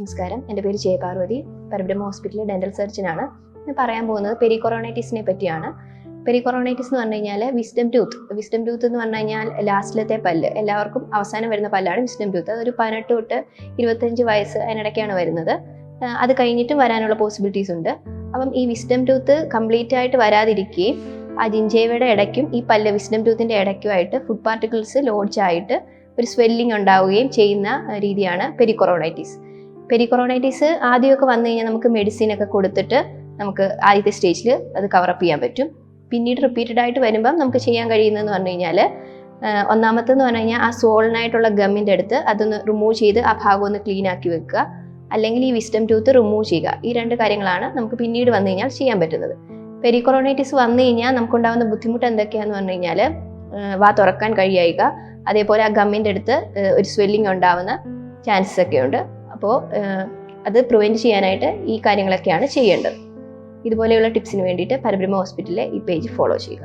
നമസ്കാരം. എന്റെ പേര് ജയപാർവതി. പരബ്രഹ്മ ഹോസ്പിറ്റലിൽ ഡെന്റൽ സർജനാണ്. ഞാൻ പറയാൻ പോകുന്നത് പെരികൊറോണൈറ്റിസിനെ പറ്റിയാണ്. പെരികൊറോണൈറ്റിസ് എന്ന് പറഞ്ഞു കഴിഞ്ഞാൽ വിസ്ഡം ടൂത്ത്. വിസ്ഡം ടൂത്ത് എന്ന് പറഞ്ഞു കഴിഞ്ഞാൽ ലാസ്റ്റിലത്തെ പല്ല്. എല്ലാവർക്കും അവസാനം വരുന്ന പല്ലാണ് വിസ്ഡം ടൂത്ത്. അതൊരു പതിനെട്ട് തൊട്ട് ഇരുപത്തഞ്ച് വയസ്സ് അതിനിടയ്ക്കാണ് വരുന്നത്. അത് കഴിഞ്ഞിട്ടും വരാനുള്ള പോസിബിലിറ്റീസ് ഉണ്ട്. അപ്പം ഈ വിസ്ഡം ടൂത്ത് കംപ്ലീറ്റ് ആയിട്ട് വരാതിരിക്കുകയും ആ ജിഞ്ചേവയുടെ ഇടയ്ക്കും ഈ പല്ല് വിസ്ഡം ടൂത്തിന്റെ ഇടയ്ക്കുമായിട്ട് ഫുഡ് പാർട്ടിക്കിൾസ് ലോഡ്ജായിട്ട് ഒരു സ്വെല്ലിംഗ് ഉണ്ടാവുകയും ചെയ്യുന്ന രീതിയാണ് പെരികൊറോണൈറ്റിസ്. പെരികൊറോണൈറ്റിസ് ആദ്യമൊക്കെ വന്നു കഴിഞ്ഞാൽ നമുക്ക് മെഡിസിൻ ഒക്കെ കൊടുത്തിട്ട് നമുക്ക് ആദ്യത്തെ സ്റ്റേജിൽ അത് കവറപ്പ് ചെയ്യാൻ പറ്റും. പിന്നീട് റിപ്പീറ്റഡ് ആയിട്ട് വരുമ്പം നമുക്ക് ചെയ്യാൻ കഴിയുന്നതെന്ന് പറഞ്ഞു കഴിഞ്ഞാൽ ഒന്നാമത്തെന്ന് പറഞ്ഞു കഴിഞ്ഞാൽ ആ സോളിനായിട്ടുള്ള ഗമ്മിന്റെ അടുത്ത് അതൊന്ന് റിമൂവ് ചെയ്ത് ആ ഭാഗം ഒന്ന് ക്ലീൻ ആക്കി വെക്കുക. അല്ലെങ്കിൽ ഈ വിസ്റ്റം ടൂത്ത് റിമൂവ് ചെയ്യുക. ഈ രണ്ട് കാര്യങ്ങളാണ് നമുക്ക് പിന്നീട് വന്നു കഴിഞ്ഞാൽ ചെയ്യാൻ പറ്റുന്നത്. പെരികൊറോണൈറ്റിസ് വന്നു കഴിഞ്ഞാൽ നമുക്കുണ്ടാകുന്ന ബുദ്ധിമുട്ട് എന്തൊക്കെയാന്ന് പറഞ്ഞു കഴിഞ്ഞാൽ വാ തുറക്കാൻ കഴിയായിക. അതേപോലെ ആ ഗമ്മിന്റെ അടുത്ത് ഒരു സ്വെല്ലിംഗ് ഉണ്ടാവുന്ന ചാൻസസ് ഒക്കെ ഉണ്ട്. അപ്പോൾ അത് പ്രിവെന്റ് ചെയ്യാനായിട്ട് ഈ കാര്യങ്ങളൊക്കെയാണ് ചെയ്യേണ്ടത്. ഇതുപോലെയുള്ള ടിപ്സിന് വേണ്ടിയിട്ട് പരബ്രഹ്മ ഹോസ്പിറ്റലിലെ ഈ പേജ് ഫോളോ ചെയ്യുക.